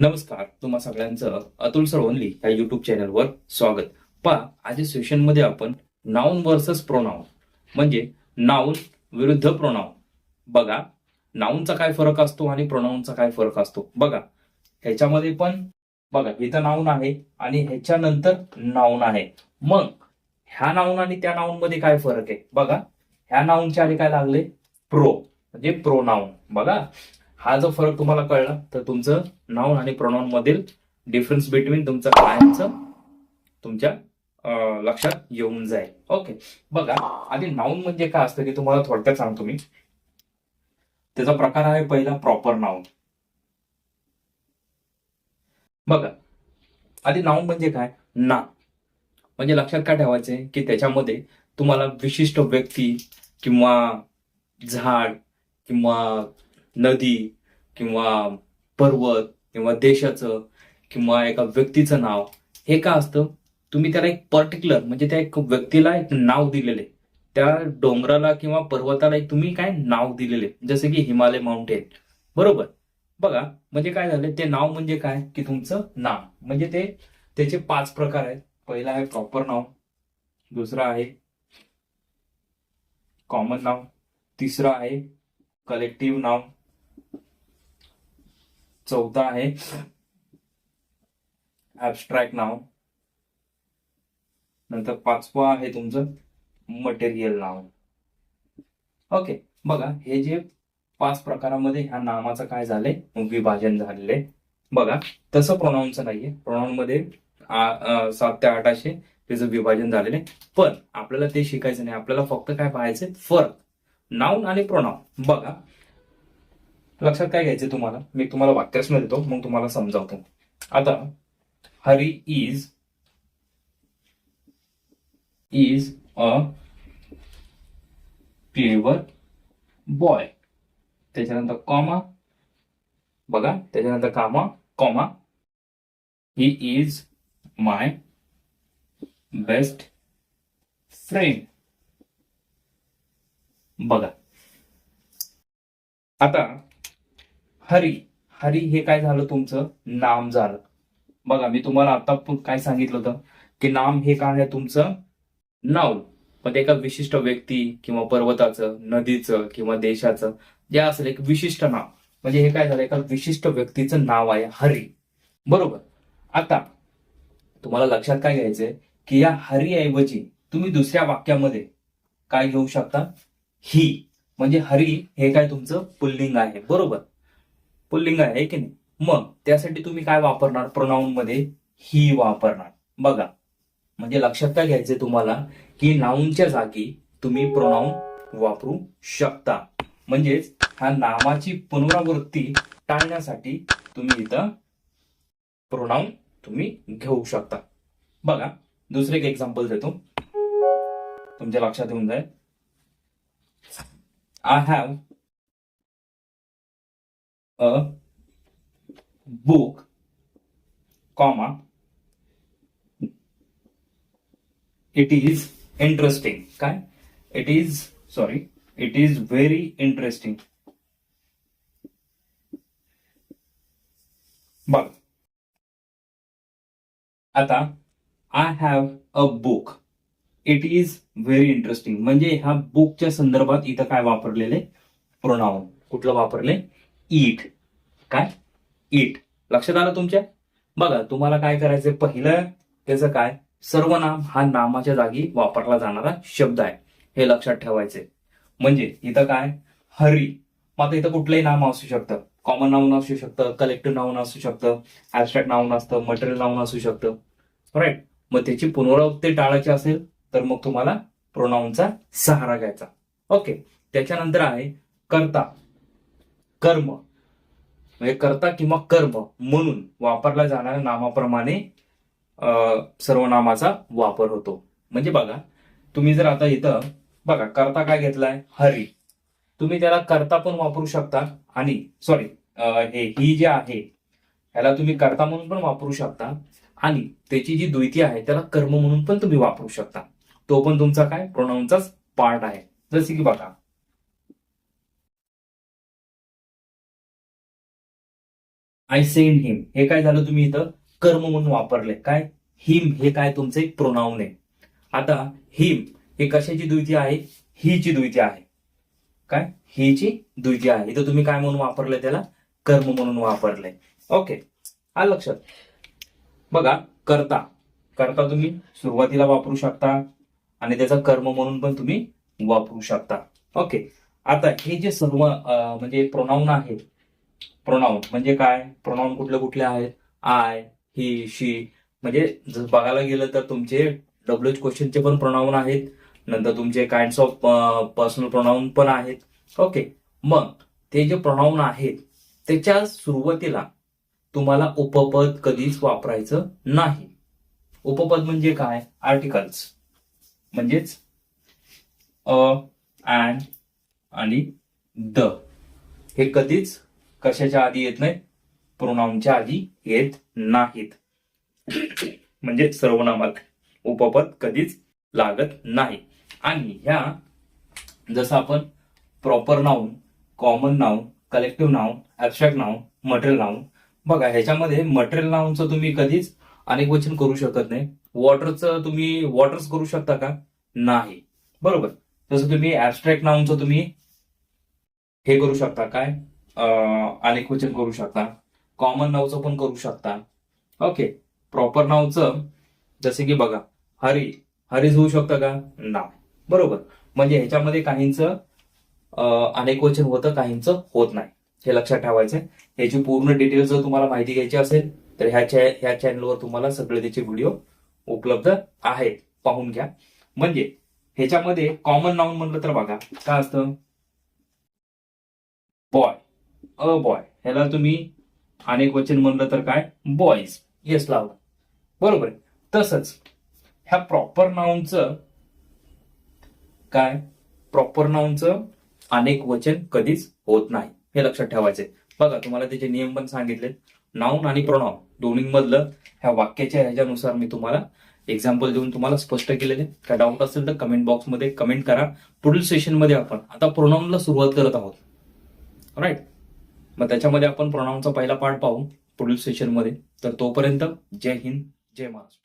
नमस्कार तुम्हा सगळ्यांचं अतुल सरवणली या युट्यूब चॅनलवर स्वागत. पहा आज सेशनमध्ये आपण नाऊन वर्सेस प्रोनाऊन म्हणजे नाऊन विरुद्ध प्रोनाऊन बघा नाऊनचा काय फरक असतो आणि प्रोनाऊनचा काय फरक असतो. बघा ह्याच्यामध्ये पण बघा इथं नाऊन आहे आणि ह्याच्यानंतर नाऊन आहे. मग ह्या नाऊन आणि त्या नाऊन मध्ये काय फरक आहे? बघा ह्या नाऊनच्या आधी काय लागले? प्रो म्हणजे प्रोनाऊन बघा हा जो फरक तुम्हाला कळला तर तुमचं नाऊन आणि प्रोनाऊन मधील डिफरन्स बिटवीन तुमचं कायमचं तुमच्या लक्षात येऊन जाईल. ओके बघा आधी नाऊन म्हणजे काय असतं की तुम्हाला थोडक्यात सांगतो मी. त्याचा प्रकार आहे पहिला प्रॉपर नाऊन बघा आधी नाऊन म्हणजे काय? ना. म्हणजे लक्षात काय ठेवायचंय की त्याच्यामध्ये तुम्हाला विशिष्ट व्यक्ती किंवा झाड किंवा नदी किंवा पर्वत किंवा देशाचं किंवा एका व्यक्तीचं नाव हे का असतं? तुम्ही त्याला एक पर्टिक्युलर म्हणजे त्या एक व्यक्तीला एक नाव दिलेले. त्या डोंगराला किंवा पर्वताला एक तुम्ही काय नाव दिलेले. जसे की हिमालय माउंटेन बरोबर? बघा म्हणजे काय झालं? ते नाव म्हणजे काय? की तुमचं नाव म्हणजे ते त्याचे पाच प्रकार आहेत. पहिला आहे प्रॉपर नाव. दुसरा आहे कॉमन नाव. तिसरा आहे कलेक्टिव्ह नाव. चौथा आहे. ऍबस्ट्रॅक्ट नाव. नंतर पाचवा आहे तुमचं मटेरियल नाव. ओके बघा हे जे पाच प्रकारामध्ये ह्या नामाचं काय झालंय? विभाजन झालेले बघा तसं प्रोनाऊनचं नाहीये. प्रोनाऊन मध्ये सात ते आठ असे त्याचं विभाजन झालेले पण आपल्याला ते शिकायचं नाही. आपल्याला फक्त काय पाहायचं फरक. नाऊन आणि प्रोनाऊन बघा लक्षात काय घ्यायचं तुम्हाला? मी तुम्हाला वाक्यास देतो मग तुम्हाला समजावतो. आता Hari is is a clever boy त्याच्यानंतर कॉमा बघा त्याच्यानंतर comma comma he is my best friend बघा. आता हरी हरी हे काय झालं तुमचं? नाम झालं. बघा मी तुम्हाला आता पण काय सांगितलं होतं? की नाम हे काय आहे तुमचं? नाव. पण एका विशिष्ट व्यक्ती किंवा पर्वताचं नदीचं किंवा देशाचं जे असेल एक विशिष्ट नाव. म्हणजे हे काय झालं? एका विशिष्ट व्यक्तीचं नाव आहे हरी. बरोबर? आता तुम्हाला लक्षात काय घ्यायचंय? की या हरी ऐवजी तुम्ही दुसऱ्या वाक्यामध्ये काय घेऊ शकता? ही. म्हणजे हरी हे काय तुमचं? पुल्लिंग आहे. बरोबर? पुल्लिंग आहे की नाही? मग त्यासाठी तुम्ही काय वापरणार? प्रोनाऊन मध्ये ही वापरणार. बघा. म्हणजे लक्षात काय घ्यायचंय तुम्हाला? की नाऊनच्या जागी तुम्ही प्रोनाऊन वापरू शकता. म्हणजेच ह्या नामाची पुनरावृत्ती टाळण्यासाठी तुम्ही इथं प्रोनाऊन तुम्ही घेऊ शकता. बघा. दुसरे एक एक्झाम्पल देतो. तुमच्या लक्षात येऊन जाईल. I have a book comma it is interesting काय? It is sorry it is very interesting बघ. आता I have a book it is very interesting म्हणजे ह्या बुकच्या संदर्भात इथं काय वापरलेले प्रोनाऊन कुठलं वापरले इट काय? इट लक्षात आलं तुमच्या? बघा तुम्हाला काय करायचंय? पहिलं त्याचं काय? सर्वनाम हा नामाच्या जागी वापरला जाणारा शब्द आहे. हे लक्षात ठेवायचे म्हणजे इथं काय? हरी. मग आता इथं कुठलंही नाम असू शकतं. कॉमन नाऊन असू शकतं कलेक्टिव्ह नाऊन असू शकतं ऍबस्ट्रॅक्ट नाऊन असतं मटेरियल नाऊन असू शकतं. राईट मग त्याची पुनरावृत्ती टाळायची असेल तर मग तुम्हाला प्रोनाऊनचा सहारा घ्यायचा. ओके त्याच्यानंतर आहे कर्ता. कर्म. म्हणजे कर्ता किंवा कर्म म्हणून वापरल्या जाणाऱ्या नामाप्रमाणे अं, सर्वनामाचा वापर होतो. म्हणजे बघा तुम्ही जर आता इथं बघा कर्ता काय घेतलाय? हरी. तुम्ही त्याला कर्ता पण वापरू शकता आणि सॉरी हे ही जे आहे ह्याला तुम्ही कर्ता म्हणून पण वापरू शकता आणि त्याची जी द्विती आहे त्याला कर्म म्हणून पण तुम्ही वापरू शकता. तो पण तुमचा काय? प्रोनाऊनचाच पार्ट आहे. जसे की बघा आय सेंड हिम हे काय झालं तुम्ही इथं? कर्म म्हणून वापरले. काय? हिम हे काय तुमचे प्रोनाऊन आहे. आता हिम हे कशाची द्विती आहे? हीची द्विती आहे. काय? हीची द्विती आहे. इथं तुम्ही काय म्हणून वापरलंय त्याला? कर्म म्हणून वापरलंय ओके हा लक्षात. बघा करता. करता तुम्ही सुरुवातीला वापरू शकता आणि त्याचा कर्म म्हणून पण तुम्ही वापरू शकता. ओके आता हे जे सर्व म्हणजे प्रोनाऊन आहे प्रोनाऊन म्हणजे काय? प्रोनाऊन कुठले कुठले आहेत? आय ही शी म्हणजे जर बघायला गेलं तर तुमचे डब्ल्यू एच क्वेश्चनचे पण प्रोनाऊन आहेत. नंतर तुमचे काइंड ऑफ पर्सनल प्रोनाऊन पण आहेत. ओके मग ते जे प्रोनाऊन आहेत त्याच्या सुरुवातीला तुम्हाला उपपद कधीच वापरायचं नाही. उपपद म्हणजे काय? आर्टिकल्स म्हणजेच अँड आणि द. हे कधीच कशाच्या आधी येत नाहीत प्रोनाऊनच्या आधी येत नाहीत. म्हणजे सर्वनामात उपपद कधीच लागत नाही. आणि ह्या जसं आपण proper noun common noun collective noun abstract noun material noun बघा ह्याच्यामध्ये मटेरियल नाऊनचं तुम्ही कधीच अनेक वचन करू शकत नाही. वॉटरचं तुम्ही वॉटर्स करू शकता का? नाही. बरोबर. जसं तुम्ही ऍबस्ट्रॅक्ट नाऊनचं तुम्ही हे करू शकता. काय? अनेक वचन करू शकता. कॉमन नावचं पण करू शकता. ओके प्रॉपर नावचं जसे की बघा हरी. हरीज होऊ शकतं का? नाव. बरोबर. म्हणजे ह्याच्यामध्ये काहींचं अनेक वचन होतं काहींचं होत नाही. हे लक्षात ठेवायचं ह्याची पूर्ण डिटेल्स जर तुम्हाला माहिती घ्यायची असेल तर ह्या ह्या चॅनलवर तुम्हाला सगळे त्याचे व्हिडिओ उपलब्ध आहेत. पाहून घ्या. म्हणजे ह्याच्यामध्ये कॉमन नाऊन म्हणलं तर बघा काय असतं? बॉय अ बॉय ह्याला तुम्ही अनेक वचन म्हणलं तर काय? बॉईज येस लावलं बरोबर. आहे तसंच ह्या प्रॉपर नाऊनचं काय? प्रॉपर नाऊनचं अनेक वचन कधीच होत नाही. हे लक्षात ठेवायचे बघा तुम्हाला त्याचे नियम पण सांगितले नाऊन आणि प्रोनाऊन दोन्ही मधलं ह्या वाक्याच्या ह्याच्यानुसार मी तुम्हाला एक्झाम्पल देऊन तुम्हाला स्पष्ट केलेले काय डाऊट असेल तर कमेंट बॉक्समध्ये कमेंट करा. पुढील सेशनमध्ये आपण आता प्रोनाऊनला सुरुवात करत आहोत. राईट मग त्याच्यामध्ये आपण प्रोनाऊनचा पहिला पार्ट पाहू पुढील सेशनमध्ये तर तोपर्यंत जय हिंद जय महाराष्ट्र.